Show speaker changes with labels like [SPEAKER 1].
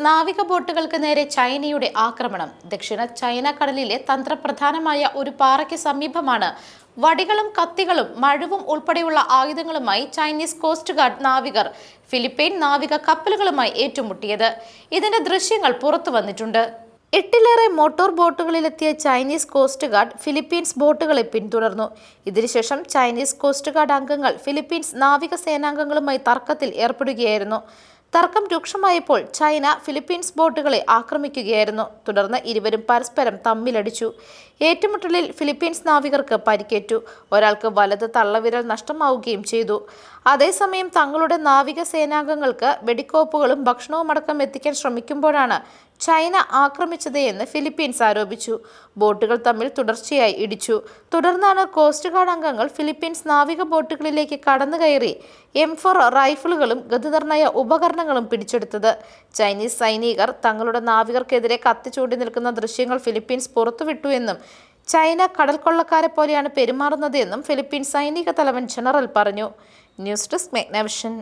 [SPEAKER 1] നാവിക ബോട്ടുകൾക്ക് നേരെ ചൈനയുടെ ആക്രമണം. ദക്ഷിണ ചൈന കടലിലെ തന്ത്രപ്രധാനമായ ഒരു പാറയ്ക്ക് സമീപമാണ് വടികളും കത്തികളും മഴുവും ഉൾപ്പെടെയുള്ള ആയുധങ്ങളുമായി ചൈനീസ് കോസ്റ്റ് ഗാർഡ് നാവികർ ഫിലിപ്പൈൻ നാവിക കപ്പലുകളുമായി ഏറ്റുമുട്ടിയത്. ഇതിന്റെ ദൃശ്യങ്ങൾ പുറത്തു വന്നിട്ടുണ്ട്. എട്ടിലേറെ മോട്ടോർ ബോട്ടുകളിലെത്തിയ ചൈനീസ് കോസ്റ്റ് ഗാർഡ് ഫിലിപ്പീൻസ് ബോട്ടുകളെ പിന്തുടർന്നു. ഇതിനുശേഷം ചൈനീസ് കോസ്റ്റ് ഗാർഡ് അംഗങ്ങൾ ഫിലിപ്പീൻസ് നാവിക സേനാംഗങ്ങളുമായി തർക്കത്തിൽ ഏർപ്പെടുകയായിരുന്നു. തർക്കം രൂക്ഷമായപ്പോൾ ചൈന ഫിലിപ്പീൻസ് ബോട്ടുകളെ ആക്രമിക്കുകയായിരുന്നു. തുടർന്ന് ഇരുവരും പരസ്പരം തമ്മിലടിച്ചു. ഏറ്റുമുട്ടലിൽ ഫിലിപ്പീൻസ് നാവികർക്ക് പരിക്കേറ്റു. ഒരാൾക്ക് വലത് തള്ളവിരൽ നഷ്ടമാവുകയും ചെയ്തു. അതേസമയം തങ്ങളുടെ നാവിക സേനാംഗങ്ങൾക്ക് വെടിക്കോപ്പുകളും ഭക്ഷണവും അടക്കം എത്തിക്കാൻ ശ്രമിക്കുമ്പോഴാണ് ചൈന ആക്രമിച്ചത് എന്ന് ഫിലിപ്പീൻസ് ആരോപിച്ചു. ബോട്ടുകൾ തമ്മിൽ തുടർച്ചയായി ഇടിച്ചു. തുടർന്നാണ് കോസ്റ്റ് ഗാർഡ് അംഗങ്ങൾ ഫിലിപ്പീൻസ് നാവിക ബോട്ടുകളിലേക്ക് കടന്നു കയറി എം ഫോർ റൈഫിളുകളും ഗതിനിർണയ ഉപകരണങ്ങളും പിടിച്ചെടുത്തത്. ചൈനീസ് സൈനികർ തങ്ങളുടെ നാവികർക്കെതിരെ കത്തിച്ചൂടി നിൽക്കുന്ന ദൃശ്യങ്ങൾ ഫിലിപ്പീൻസ് പുറത്തുവിട്ടു എന്നും ചൈന കടൽ കൊള്ളക്കാരെ പോലെയാണ് പെരുമാറുന്നത് എന്നും ഫിലിപ്പീൻസ് സൈനിക തലവൻ ജനറൽ പറഞ്ഞു. News desk മെഗ്നവിഷൻ.